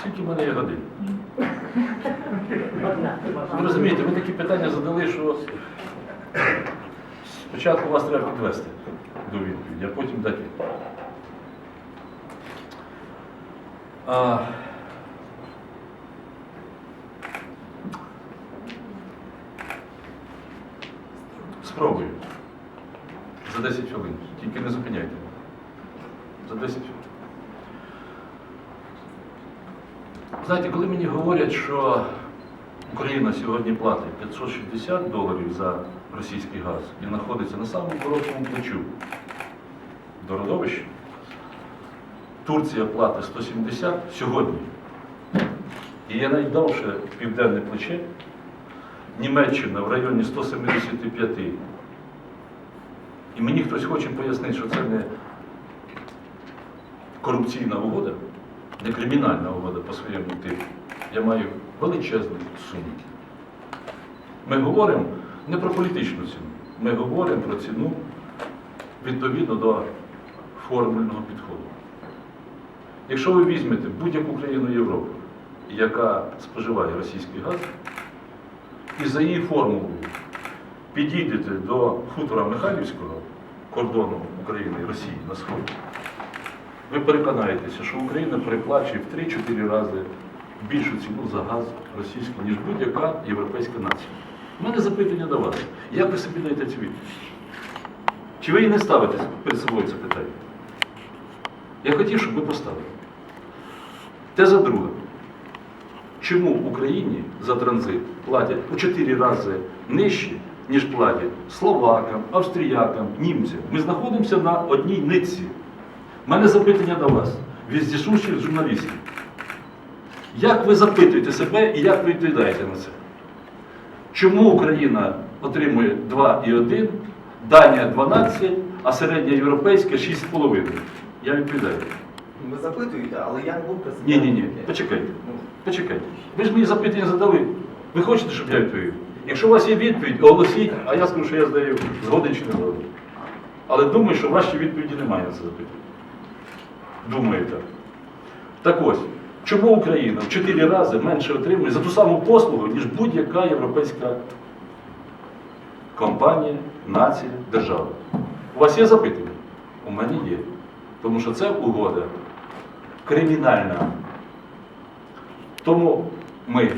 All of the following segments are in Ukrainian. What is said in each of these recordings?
Скільки в мене є годин? Ви розумієте, ви такі питання задали, що спочатку вас треба підвести до відповіді, а потім дати відповідь. Спробую. За 10 хвилин. Тільки не зупиняйте. За 10 хвилин. Знаєте, коли мені говорять, що Україна сьогодні платить 560 доларів за російський газ і знаходиться на самому короткому плечу до родовища, Турція платить 170 сьогодні. І є найдовше південне плече, Німеччина в районі 175. І мені хтось хоче пояснити, що це не корупційна угода, не кримінальна угода по своєму типу. Я маю величезний сумнів. Ми говоримо не про політичну ціну, ми говоримо про ціну відповідно до формульного підходу. Якщо ви візьмете будь-яку країну Європи, яка споживає російський газ, і за її формулою підійдете до хутора Михайлівського кордону України і Росії на сході, ви переконаєтеся, що Україна переплачує в 3-4 рази більшу ціну за газ російський, ніж будь-яка європейська нація. У мене запитання до вас. Як ви собі даєте цю відповідь? Чи ви її не ставите перед собою це питання? Я хотів, щоб ви поставили. Теза друга. Чому в Україні за транзит платять у 4 рази нижче, ніж платять словакам, австріякам, німцям? Ми знаходимося на одній нитці. У мене запитання до вас, віздішущих журналістів. Як ви запитуєте себе і як ви відповідаєте на це? Чому Україна отримує 2,1, Данія 12, а середня європейська 6,5? Я відповідаю. Ви запитуєте, але я не був президентом. Ні, ні, ні. Почекайте. Ну, Почекайте. Ви ж мені запитання задали. Ви хочете, щоб я відповів? Якщо у вас є відповідь, оголосіть, а я скажу, що я здаю згоден чи не згоден. Але думаю, що ваші відповіді немає на це запитання. Думаю так. Так ось, чому Україна в 4 рази менше отримує за ту саму послугу, ніж будь-яка європейська компанія, нація, держава? У вас є запитання? У мене є. Тому що це угода кримінальна. Тому ми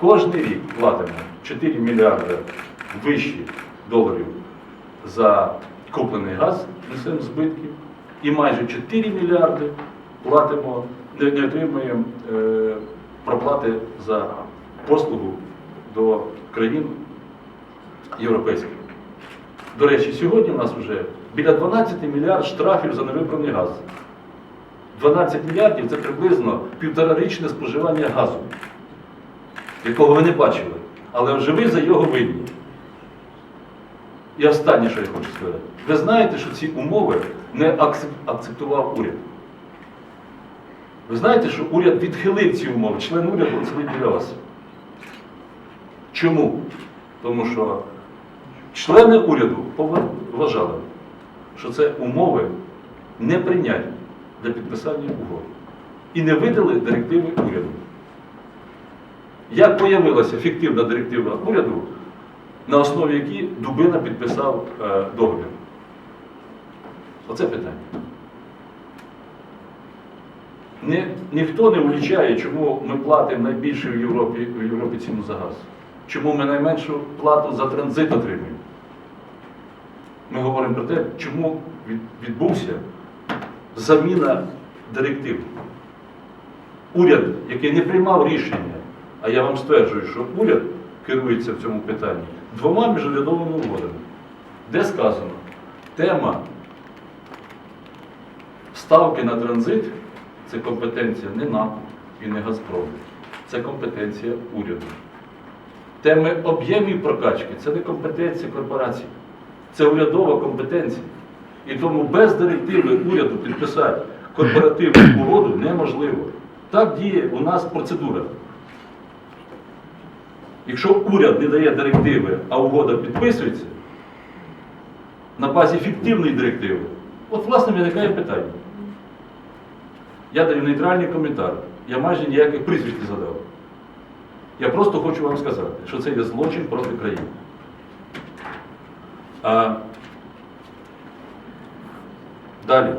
кожен рік платимо 4 мільярди вищі доларів за куплений газ, несемо збитків, і майже 4 мільярди платимо, не, не отримуємо е, проплати за послугу до країн європейських. До речі, сьогодні у нас вже біля 12 мільярд штрафів за невибраний газ. 12 мільярдів це приблизно півторарічне споживання газу, якого ви не бачили. Але вже ви за його винні. І останнє, що я хочу сказати. Ви знаєте, що ці умови не акцептував уряд. Ви знаєте, що уряд відхилив ці умови, член уряду сидить біля вас. Чому? Тому що члени уряду вважали, що це умови неприйнятні для підписання угоди. І не видали директиви уряду. Як появилася фіктивна директива уряду, на основі якій Дубина підписав е, договір? Оце питання. Ні, ніхто не влічає, чому ми платимо найбільше в Європі, в Європі ціну за газ. Чому ми найменшу плату за транзит отримуємо? Ми говоримо про те, чому відбувся заміна директив. Уряд, який не приймав рішення, а я вам стверджую, що уряд керується в цьому питанні двома міжурядовими угодами, де сказано, тема ставки на транзит це компетенція не НАП і не Газпрому, це компетенція уряду. Теми об'ємів прокачки це не компетенція корпорацій, це урядова компетенція. І тому без директиви уряду підписати корпоративну угоду неможливо. Так діє у нас процедура. Якщо уряд не дає директиви, а угода підписується, на базі фіктивної директиви, от власне виникає питання. Я даю нейтральний коментар. Я майже ніяких прізвищ не задав. Я просто хочу вам сказати, що це є злочин проти країни. А, далі.